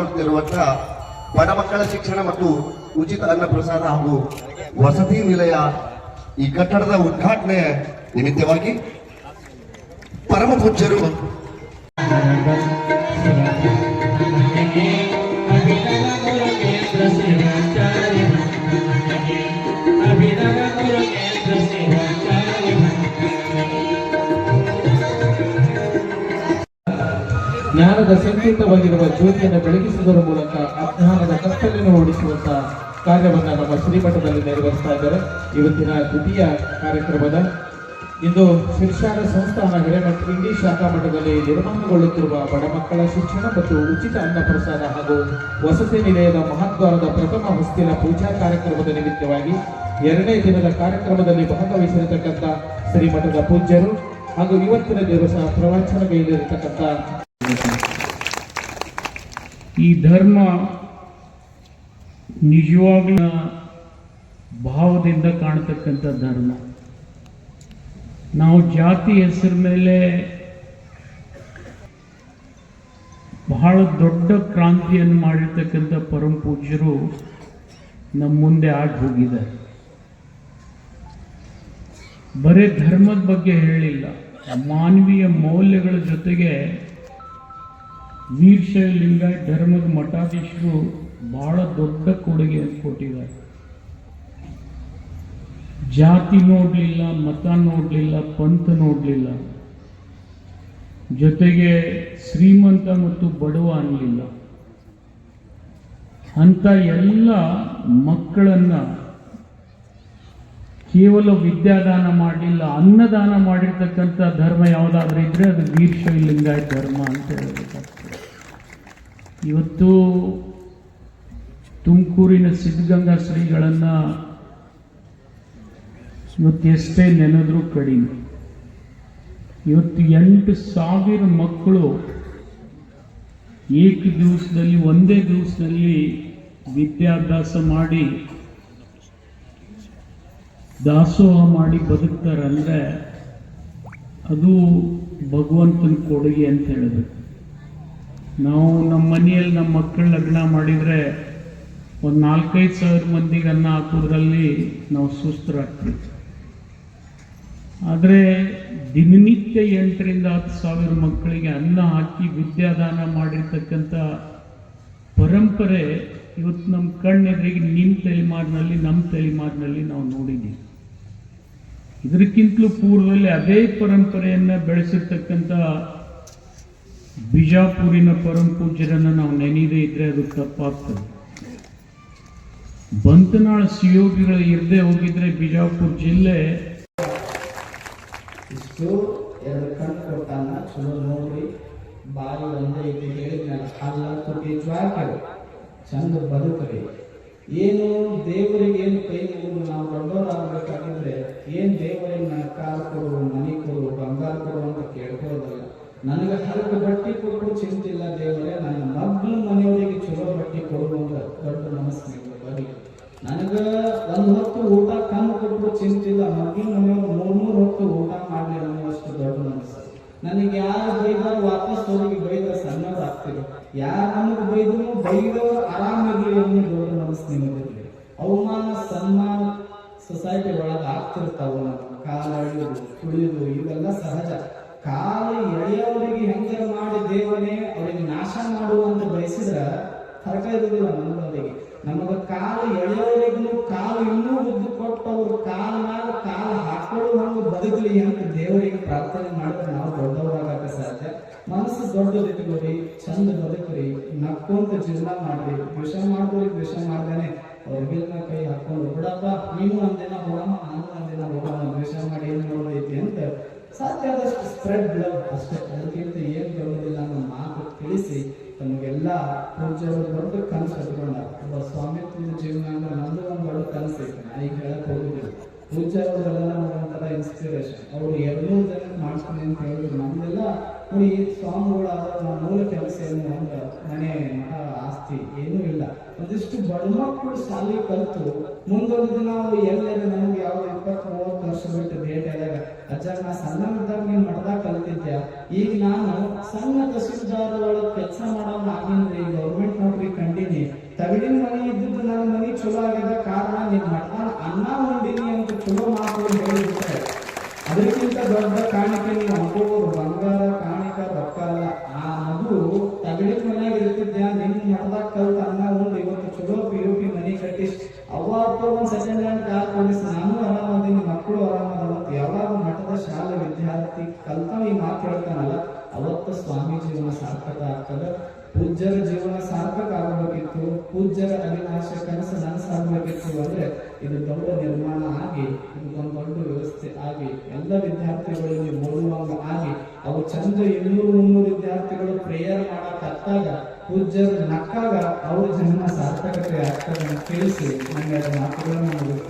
ಹಮ್ಮಿಕೊಳ್ಳುತ್ತಿರುವಂತಹ ಬಡ ಮಕ್ಕಳ ಶಿಕ್ಷಣ ಮತ್ತು ಉಚಿತ ಅನ್ನ ಪ್ರಸಾದ ಹಾಗೂ ವಸತಿ ನಿಲಯ ಈ ಕಟ್ಟಡದ ಉದ್ಘಾಟನೆ ನಿಮಿತ್ತವಾಗಿ ಪರಮ ಪೂಜ್ಯರು ಜ್ಞಾನದ ಸಂಕೇತವಾಗಿರುವ ಜ್ಯೋತಿಯನ್ನು ಬೆಳಗಿಸುವುದರ ಮೂಲಕ ಅಜ್ಞಾನದ ಕತ್ತಲನ್ನು ಓಡಿಸುವಂತಹ ಕಾರ್ಯವನ್ನು ನಮ್ಮ ಶ್ರೀಮಠದಲ್ಲಿ ನೆರವೇರಿಸ್ತಾ ಇದ್ದಾರೆ. ಇವತ್ತಿನ ದ್ವಿತೀಯ ಕಾರ್ಯಕ್ರಮದ ಇಂದು ಶಿಕ್ಷಣ ಸಂಸ್ಥಾನ ಹಿರೇಮಠ ಇಂಡಿ ಶಾಖಾ ಮಠದಲ್ಲಿ ನಿರ್ಮಾಣಗೊಳ್ಳುತ್ತಿರುವ ಬಡ ಮಕ್ಕಳ ಶಿಕ್ಷಣ ಮತ್ತು ಉಚಿತ ಅನ್ನ ಪ್ರಸಾದ ಹಾಗೂ ವಸತಿ ನಿಲಯದ ಮಹದ್ವಾರದ ಪ್ರಥಮ ಹೊಸ್ತಿಲ ಪೂಜಾ ಕಾರ್ಯಕ್ರಮದ ನಿಮಿತ್ತವಾಗಿ ಎರಡನೇ ದಿನದ ಕಾರ್ಯಕ್ರಮದಲ್ಲಿ ಭಾಗವಹಿಸಿರತಕ್ಕಂಥ ಶ್ರೀಮಠದ ಪೂಜ್ಯರು ಹಾಗೂ ಇವತ್ತಿನ ದಿವಸ ಪ್ರವಚನ ಪ್ರವಚನಗೈಲಿರತಕ್ಕಂಥ ಈ ಧರ್ಮ ನಿಜವಾಗ್ಲ ಭಾವದಿಂದ ಕಾಣತಕ್ಕಂಥ ಧರ್ಮ. ನಾವು ಜಾತಿ ಹೆಸರ ಮೇಲೆ ಬಹಳ ದೊಡ್ಡ ಕ್ರಾಂತಿಯನ್ನು ಮಾಡಿರ್ತಕ್ಕಂಥ ಪರಮ ಪೂಜ್ಯರು ನಮ್ಮ ಮುಂದೆ ಆಗಿ ಹೋಗಿದ್ದಾರೆ. ಬರೀ ಧರ್ಮದ ಬಗ್ಗೆ ಹೇಳಿಲ್ಲ. ಮಾನವೀಯ ಮೌಲ್ಯಗಳ ಜೊತೆಗೆ ವೀರಶೈವ ಲಿಂಗಾಯತ್ ಧರ್ಮದ ಮಠಾಧೀಶರು ಬಹಳ ದೊಡ್ಡ ಕೊಡುಗೆಯನ್ನು ಕೊಟ್ಟಿದ್ದಾರೆ. ಜಾತಿ ನೋಡಲಿಲ್ಲ, ಮತ ನೋಡಲಿಲ್ಲ, ಪಂಥ ನೋಡಲಿಲ್ಲ. ಜೊತೆಗೆ ಶ್ರೀಮಂತ ಮತ್ತು ಬಡವ ಅನ್ನಲಿಲ್ಲ. ಅಂತ ಎಲ್ಲ ಮಕ್ಕಳನ್ನ ಕೇವಲ ವಿದ್ಯಾದಾನ ಮಾಡಲಿಲ್ಲ, ಅನ್ನದಾನ ಮಾಡಿರ್ತಕ್ಕಂಥ ಧರ್ಮ ಯಾವುದಾದ್ರೂ ಇದ್ರೆ ಅದು ವೀರಶೈವ ಧರ್ಮ ಅಂತ ಹೇಳಬೇಕಾಗ್ತದೆ. ಇವತ್ತು ತುಮಕೂರಿನ ಸಿದ್ಧಗಂಗಾ ಶ್ರೀಗಳನ್ನು ಇವತ್ತು ಎಷ್ಟೇ ನೆನೆದ್ರೂ ಕಡಿಮೆ ಇವತ್ತು ಎಂಟು ಸಾವಿರ ಮಕ್ಕಳು ಏಕ ದಿವಸದಲ್ಲಿ, ಒಂದೇ ದಿವಸದಲ್ಲಿ ವಿದ್ಯಾಭ್ಯಾಸ ಮಾಡಿ, ದಾಸೋಹ ಮಾಡಿ ಬದುಕ್ತಾರಂದ್ರೆ ಅದು ಭಗವಂತನ ಕೊಡುಗೆ ಅಂತ ಹೇಳಬೇಕು. ನಾವು ನಮ್ಮ ಮನೆಯಲ್ಲಿ ನಮ್ಮ ಮಕ್ಕಳ ಲಗ್ನ ಮಾಡಿದರೆ ಒಂದು ನಾಲ್ಕೈದು ಸಾವಿರ ಮಂದಿಗೆ ಅನ್ನ ಹಾಕೋದ್ರಲ್ಲಿ ನಾವು ಸುಸ್ತರಾಗ್ತೀವಿ ಆದರೆ ದಿನನಿತ್ಯ ಎಂಟರಿಂದ ಹತ್ತು ಸಾವಿರ ಮಕ್ಕಳಿಗೆ ಅನ್ನ ಹಾಕಿ ವಿದ್ಯಾದಾನ ಮಾಡಿರ್ತಕ್ಕಂಥ ಪರಂಪರೆ ಇವತ್ತು ನಮ್ಮ ಕಣ್ಣೆದುರಿಗೆ ನಿಮ್ಮ ತಲೆಮಾರಿನಲ್ಲಿ, ನಮ್ಮ ತಲೆಮಾರಿನಲ್ಲಿ ನಾವು ನೋಡಿದ್ದೀವಿ. ಇದಕ್ಕಿಂತಲೂ ಪೂರ್ವದಲ್ಲಿ ಅದೇ ಪರಂಪರೆಯನ್ನು ಬೆಳೆಸಿರ್ತಕ್ಕಂಥ ಬಿಜಾಪುರಿನ ಪರಮ ಪೂಜ್ಯರನ್ನು ನಾವು ನೆನೆಯದೇ ಇದ್ದರೆ ಅದು ತಪ್ಪಾಗ್ತದೆ. ಬಂತನಾಳ ಸಿಯೋಗಿಗಳು ಇರದೆ ಹೋಗಿದ್ರೆ ಬಿಜಾಪುರ ಜಿಲ್ಲೆ ಇಷ್ಟು ಎರಡು ಕಣ್ಣು ಕೊಟ್ಟಾನ ಚಲೋ ನೋಡ್ರಿ. ಬಾಯಿ ಒಂದೇ ಐತಿ ಹೇಳಿದ್ನಲ್ಲ ಅಲ್ಲ ತುಟಿ ಜ್ವಾಕರು ಚಂದ ಬದುಕರಿ. ಏನು ದೇವರಿಗೆ ಏನು ಕೈ ಮುಗಿದು ನಾವು ದೊಡ್ಡವರಾಗಬೇಕಾಗಿದ್ರೆ ಏನು ದೇವರಿಗೆ ನನ್ನ ಕಾಲು ಕೊಡು, ಮನೆ ಕೊಡು, ಬಂಗಾರ ಕೊಡು ಅಂತ ಕೇಳ್ಕೊಳ್ಳೋದಲ್ಲ. ನನಗೆ ಹಲವು ಬಟ್ಟೆ ಕೊಟ್ಟು ಇಲ್ಲ ದೇವರೇ. ನನ್ನ ಮಗ್ಳ ಮನೆಯವರಿಗೆ ಚಲೋ ಬಟ್ಟೆ ಕೊಡು ಅಂತ ದೊಡ್ಡ ಮನಸ್ಸು ಬರಲಿ ನನಗೆ ಒಂದು ಹೊತ್ತು ಊಟ ಕಮ್ಮಿ ಕೊಟ್ಟು ಚಿಂತಿಲ್ಲ ಮಗ್ಳ ಮನೆಯವರು ಮೂರ್ ಮೂರು ಹೊತ್ತು ಊಟ ಮಾಡಲಿ ಅನ್ನುವಷ್ಟು ದೊಡ್ಡ ಮನಸ್ಸು. ನನಗೆ ಯಾರು ಬೈದಾರ ವಾಪಸ್ ಅವರಿಗೆ ಬೈದ ಆಗ್ತಿದ್ರು ಯಾರು ನಮಗೆ ಬೈದ್ರು ಬೈದವರು ಆರಾಮಾಗಿ ಅನ್ನೋ ದೊಡ್ಡ ನಿಮಗಿರ್ಲಿ ಅವಮಾನ, ಸನ್ಮಾನ ಸೊಸೈಟಿ ಒಳಗೆ ಆಗ್ತಿರ್ತಾವ ಕಾಲ ಕುಳಿದು ಇವೆಲ್ಲ ಸಹಜ. ಕಾಲ ಎಳೆಯವರಿಗೆ ಹೆಂಗೆ ಮಾಡಿ ದೇವನೇ ಅವರಿಗೆ ನಾಶ ಮಾಡುವಂತ ಬಯಸಿದ್ರ ಫರಕ ಇರುವುದಿಲ್ಲ ನಮ್ಮವರಿಗೆ ನಮಗ ಕಾಲು ಎಳೆಯವರಿಗೂ ಕಾಲು ಇನ್ನೂ ಬುದ್ಧಿ ಕೊಟ್ಟು ಅವ್ರ ಕಾಲ ಮೇಲೆ ಕಾಲು ಹಾಕೊಳ್ಳುವಂಗ ಬದುಕಲಿ ಅಂತ ದೇವರಿಗೆ ಪ್ರಾರ್ಥನೆ ಮಾಡಿದ್ರೆ ನಾವು ದೊಡ್ಡವರಾಗಕ್ಕೆ ಸಾಧ್ಯ. ಮನಸ್ಸು ದೊಡ್ಡದಿಟ್ಕೊರಿ ಚಂದ ಬದುಕ್ರಿ, ನಕ್ಕೊಂತ ಜೀವನ ಮಾಡ್ರಿ. ದ್ವೇಷ ಮಾಡಿದ್ರಿಗೆ ದ್ವೇಷ ಮಾಡ್ದೇನೆ. ಅವ್ರ ಬಿಲ್ನ ಕೈ ಹಾಕೊಂಡು, ಬಿಡಪ್ಪ, ನೀನು ಒಂದಿನ ಹೋಗಮ್ಮ, ನಾನು ಒಂದಿನ ಹೋಗಮ್ಮ, ದ್ವೇಷ ಮಾಡಿ ಸಾಧ್ಯ ಆದಷ್ಟು ಸ್ಪ್ರೆಡ್ ಲವ್ ಅಷ್ಟೇ. ಅದಕ್ಕಿಂತ ಏನು ಬರೋದಿಲ್ಲ ಅನ್ನೋ ಮಾತು ತಿಳಿಸಿ ತಮಗೆಲ್ಲ ಪೂಜೆಯವರು ದೊಡ್ಡ ಕನಸು ಕಟ್ಕೊಂಡ ಒಬ್ಬ ಸ್ವಾಮಿತ್ವದ ಜೀವನ ಅಂದ್ರೆ ನಂದು ಒಂದು ದೊಡ್ಡ ಕನಸು ಐತೆ ನಾ ಈಗ ಹೇಳಕ್ ಹೋಗುದಿಲ್ಲ. ಪೂಜೆಯವರೆಲ್ಲ ಇನ್ಸ್ಪಿರೇಷನ್ ಅವ್ರು ಎರಡೂ ಜನ ಮಾಡ್ತೀನಿ ಅಂತ ಹೇಳಿದ್ರು ನಮ್ದೆಲ್ಲ ಈ ಸ್ವಾಮಿಗಳಾದ ಮೂಲ ಕೆಲಸ ಏನು ಮನೆ ಆಸ್ತಿ ಏನೂ ಇಲ್ಲ. ಒಂದಿಷ್ಟು ಬಡ ಮಕ್ಕಳು ಶಾಲೆ ಕಲಿತು. ಮುಂದೊಂದು ದಿನ ಅವ್ರು ಎಲ್ಲೆಲ್ಲ ನಮ್ಗೆ ಯಾವ ಇಪ್ಪತ್ತು, ಮೂವತ್ತು ವರ್ಷ ಬಿಟ್ಟು ಭೇಟಿ ಆದಾಗ ಅಜ್ಜ, ನಾ ಸಣ್ಣವಿದ್ದಾಗ ನೀನು ಮಾಡ್ದಾಗ ಕಲ್ತಿದ್ದೆ ಈಗ ನಾನು ಸಣ್ಣ ತಹಸೀಲ್ದಾರ್ ಒಳಗೆ ಕೆಲಸ ಮಾಡೋನ್ ಆಗಿಂದ್ರೆ ಗೌರ್ಮೆಂಟ್ ನೌಕರಿ ಕಂಡಿನಿ. ತಗಡಿನ ಮನೆ ಇದ್ದಿದ್ದು ನನ್ನ ಮನೆ ಚಲೋ ಆಗಿದ್ದ ಕಾರಣ ನಿನ್ ಮಠ ಅನ್ನ ಉಂಡಿನಿ ಅಂತ ಚಲೋ ಮಾತು ಹೇಳಿರ್ತಾರೆ. ಅದಕ್ಕಿಂತ ದೊಡ್ಡ ಯು ಅವ್ವಾಪ್ಪ ಒಂದ್ ನಾನು ಆರಾಮದೀನಿ ಮಕ್ಕಳು ಆರಾಮದ ಅಂತ ಯಾವಾಗ ಮಠದ ಶಾಲೆ ವಿದ್ಯಾರ್ಥಿ ಕಲ್ತಾವ ಈ ಮಾತು ಹೇಳ್ತಾನಲ್ಲ, ಅವತ್ತ ಸ್ವಾಮಿ ಜೀವನ ಸಾರ್ಥಕ ಆಗ್ತದ. ಪೂಜ್ಯರ ಜೀವನ ಸಾರ್ಥಕ ಆಗಬೇಕಿತ್ತು. ಪೂಜ್ಯರ ಅವಿನಾಶ ಕನಸು ನನಸಾಗಬೇಕಿತ್ತು ಅಂದ್ರೆ ಇದು ದೊಡ್ಡ ನಿರ್ಮಾಣ ಆಗಿ, ಇದೊಂದು ದೊಡ್ಡ ವ್ಯವಸ್ಥೆ ಆಗಿ, ಎಲ್ಲ ವಿದ್ಯಾರ್ಥಿಗಳಿಗೆ ಓದುವಾಗ ಆಗಿ, ಅವು ಚಂದ ಇನ್ನೂರು ಮುನ್ನೂರು ವಿದ್ಯಾರ್ಥಿಗಳು ಪ್ರೇಯರ್ ಮಾಡಕ್ ಹತ್ತಾಗ ಪೂಜ್ಯರು ನಕ್ಕಾಗ ಅವ್ರ ಜನ್ಮ ಸಾರ್ಥಕತೆ ಆಗ್ತದೆ ಅಂತ ತಿಳಿಸಿ ನನಗೆ ಅದು ಮಾತುಗಳನ್ನು.